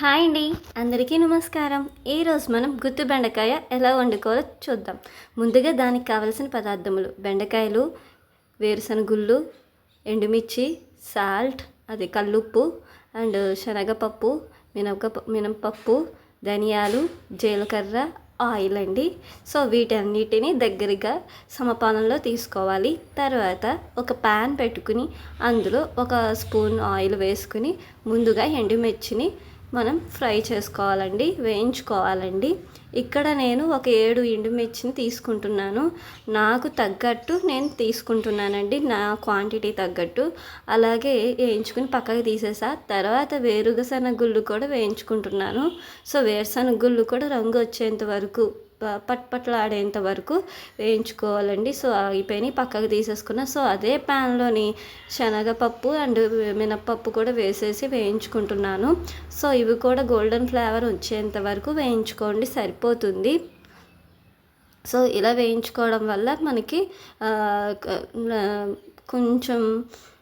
Hi అండి. అందరికీ నమస్కారం. ఈరోజు మనం గుత్తి బెండకాయ ఎలా వండుకోవాలో చూద్దాం. ముందుగా దానికి కావలసిన పదార్థములు బెండకాయలు వేరుశనగుళ్ళు ఎండుమిర్చి సాల్ట్ అది కల్లుప్పు అండ్ శనగపప్పు మినప మినపప్పు ధనియాలు జీలకర్ర ఆయిల్ అండి. సో వీటన్నిటిని దగ్గరగా సమపానంలో తీసుకోవాలి. తర్వాత ఒక ప్యాన్ పెట్టుకుని అందులో ఒక స్పూన్ ఆయిల్ వేసుకుని ముందుగా ఎండుమిర్చిని మనం ఫ్రై చేసుకోవాలండి వేయించుకోవాలండి. ఇక్కడ నేను ఒక ఏడు ఎండుమిర్చిని తీసుకుంటున్నాను. నాకు తగ్గట్టు నేను తీసుకుంటున్నానండి నా క్వాంటిటీ తగ్గట్టు. అలాగే వేయించుకుని పక్కకి తీసేసా. తర్వాత వేరుగసన గుళ్ళు కూడా వేయించుకుంటున్నాను. సో వేరుశనగ గుళ్ళు కూడా రంగు వచ్చేంత వరకు పట్పట్లాడేంత వరకు వేయించుకోవాలండి. సో అయిపోయినాయి పక్కకు తీసేసుకున్న సో అదే ప్యాన్లోని శనగపప్పు అండ్ మినప్పప్పు కూడా వేసేసి వేయించుకుంటున్నాను. సో ఇవి కూడా గోల్డెన్ ఫ్లేవర్ వచ్చేంత వరకు వేయించుకోండి సరిపోతుంది. సో ఇలా వేయించుకోవడం వల్ల మనకి కొంచెం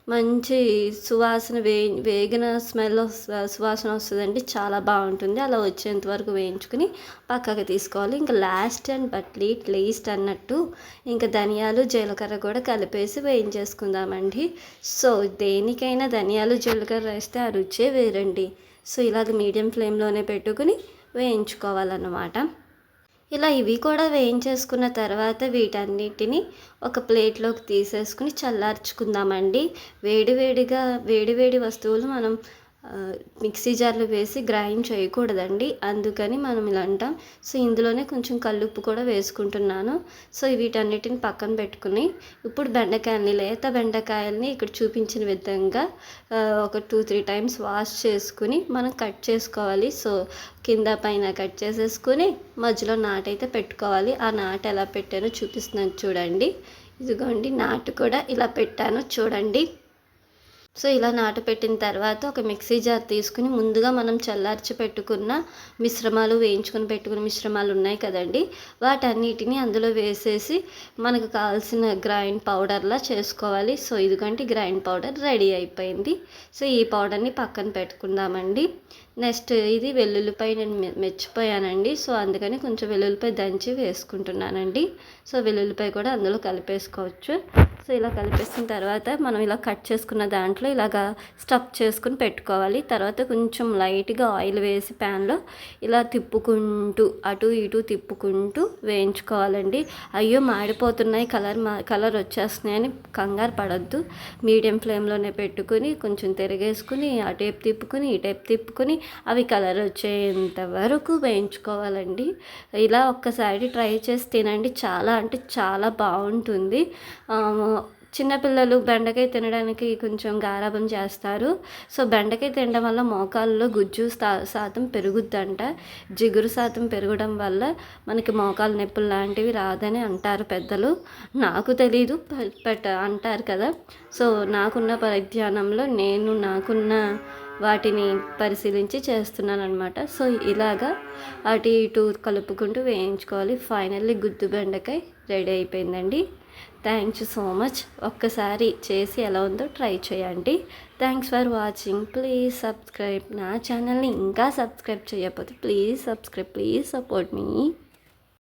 మంచి సువాసన వే వేగిన స్మెల్ uh, సువాసన వస్తుందండి. చాలా బాగుంటుంది. అలా వచ్చేంత వరకు వేయించుకుని పక్కకి తీసుకోవాలి. ఇంకా లాస్ట్ అండ్ బట్ లీట్ లీస్ట్ అన్నట్టు ఇంకా ధనియాలు జీలకర్ర కూడా కలిపేసి వేయించేసుకుందామండి. సో దేనికైనా ధనియాలు జీలకర్ర వేస్తే ఆ రుచే వేరండి. సో ఇలాగ మీడియం ఫ్లేమ్లోనే పెట్టుకుని వేయించుకోవాలన్నమాట. ఇలా ఇవి కూడా వేయించేసుకున్న తర్వాత వీటన్నిటిని ఒక ప్లేట్లోకి తీసేసుకుని చల్లార్చుకుందామండి. వేడివేడిగా వేడివేడి వస్తువులు మనం మిక్సీ జార్లో వేసి గ్రైండ్ చేయకూడదండి. అందుకని మనం ఇలా అంటాం. సో ఇందులోనే కొంచెం కల్లుప్పు కూడా వేసుకుంటున్నాను. సో వీటన్నిటిని పక్కన పెట్టుకుని ఇప్పుడు బెండకాయల్ని లేత బెండకాయల్ని ఇక్కడ చూపించిన విధంగా ఒక టూ త్రీ టైమ్స్ వాష్ చేసుకుని మనం కట్ చేసుకోవాలి. సో కింద పైన కట్ చేసేసుకుని మధ్యలో నాటైతే పెట్టుకోవాలి. ఆ నాటు ఎలా పెట్టానో చూపిస్తున్నాను చూడండి. ఇదిగోండి నాటు కూడా ఇలా పెట్టాను చూడండి. సో ఇలా నాటు పెట్టిన తర్వాత ఒక మిక్సీ జార్ తీసుకుని ముందుగా మనం చల్లార్చి పెట్టుకున్న మిశ్రమాలు వేయించుకొని పెట్టుకున్న మిశ్రమాలు ఉన్నాయి కదండి. వాటన్నిటిని అందులో వేసేసి మనకు కావాల్సిన గ్రైండ్ పౌడర్లా చేసుకోవాలి. సో ఇదిగంటే గ్రైండ్ పౌడర్ రెడీ అయిపోయింది. సో ఈ పౌడర్ని పక్కన పెట్టుకుందామండి. నెక్స్ట్ ఇది వెల్లుల్లిపాయ నేను మెచ్చిపోయానండి. సో అందుకని కొంచెం వెల్లుల్లిపాయ దంచి వేసుకుంటున్నానండి. సో వెల్లుల్లిపాయ కూడా అందులో కలిపేసుకోవచ్చు. సో ఇలా కలిపేసిన తర్వాత మనం ఇలా కట్ చేసుకున్న దాంట్లో ఇలాగా స్టఫ్ చేసుకుని పెట్టుకోవాలి. తర్వాత కొంచెం లైట్గా ఆయిల్ వేసి ప్యాన్లో ఇలా తిప్పుకుంటూ అటు ఇటు తిప్పుకుంటూ వేయించుకోవాలండి. అయ్యో మాడిపోతున్నాయి కలర్ మా కలర్ వచ్చేస్తున్నాయని కంగారు పడద్దు. మీడియం ఫ్లేమ్లోనే పెట్టుకుని కొంచెం తిరిగేసుకుని ఆ టైప్ తిప్పుకుని ఈ టైప్ తిప్పుకుని అవి కలర్ వచ్చేంత వరకు వేయించుకోవాలండి. ఇలా ఒక్కసారి ట్రై చేసి తినండి. చాలా అంటే చాలా బాగుంటుంది. చిన్నపిల్లలు బెండకాయ తినడానికి కొంచెం గారాబం చేస్తారు. సో బెండకాయ తినడం వల్ల మోకాల్లో గుజ్జు శాతం పెరుగుద్దంట. జిగురు శాతం పెరగడం వల్ల మనకి మోకాలు నొప్పులు లాంటివి రాదని అంటారు పెద్దలు. నాకు తెలీదు బట్ అంటారు కదా. సో నాకున్న పరిజ్ఞానంలో నేను నాకున్న వాటిని పరిశీలించి చేస్తున్నాను అనమాట సో ఇలాగా అటు ఇటు కలుపుకుంటూ వేయించుకోవాలి. ఫైనల్లీ గుద్దు బెండకాయ రెడీ అయిపోయిందండి. Thank you so much. ఒక్కసారి చేసి ఎలా ఉందో ట్రై చేయండి. Thanks for watching. Please subscribe నా ఛానల్ని ఇంకా సబ్స్క్రైబ్ చేయకపోతే please subscribe please support me.